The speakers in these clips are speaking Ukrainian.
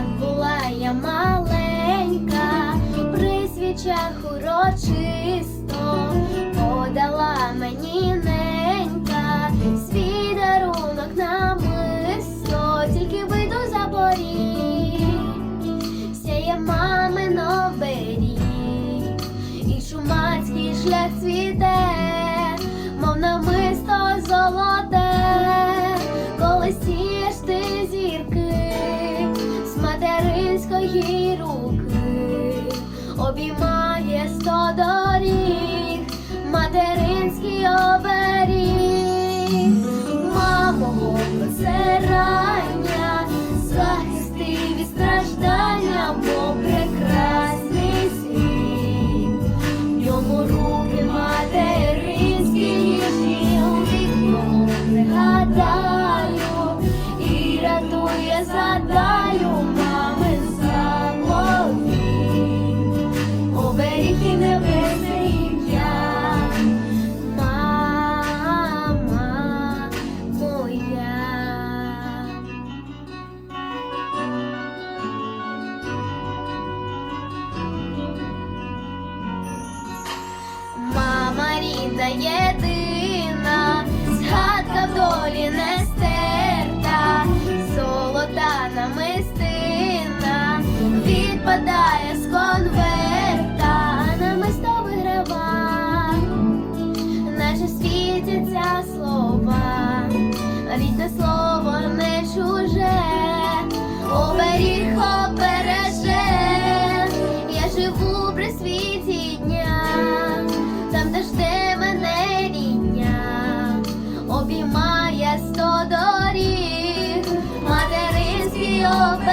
як була я маленька, при свічах урочисто подала мені. love та єдина, згадка в долі не стерта, золота намистина, відпадає з конверта, намисто виграва, наче світяться слова, рідне слово не чуже, оберіг обереже, я живу при світі дня. your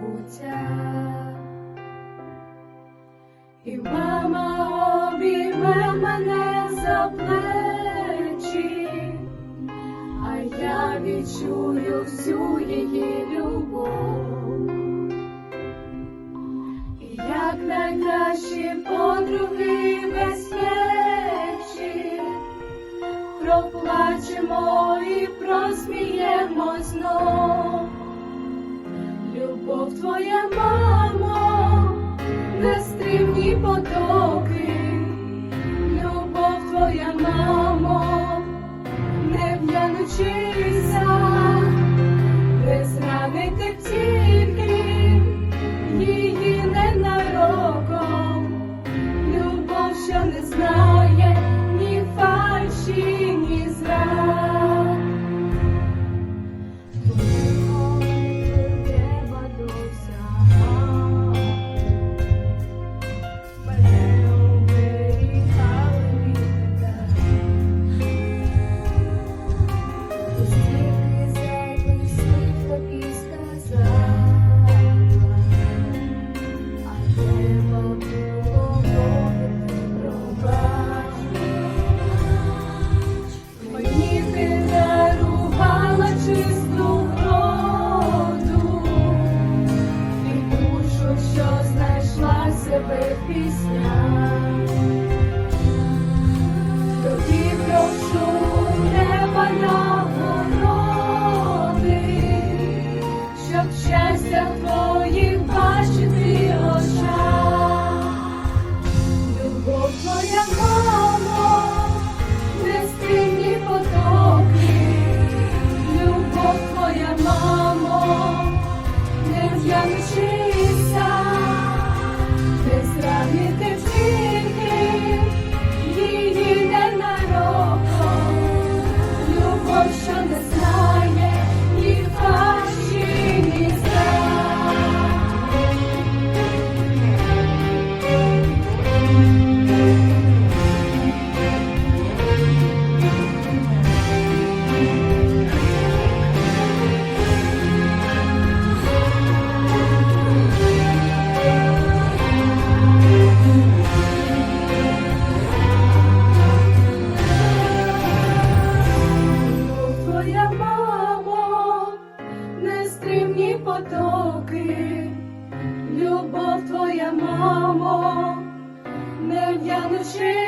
буття, і мама обійме мене за плечі, а я відчую всю її любов, і як найкращі подруги весь вечір проплачемо і просміємо знов. Бог твоя мамо, нестримні потоки, любов твоя мамо, не в'янучи. Мамо, не вдянучися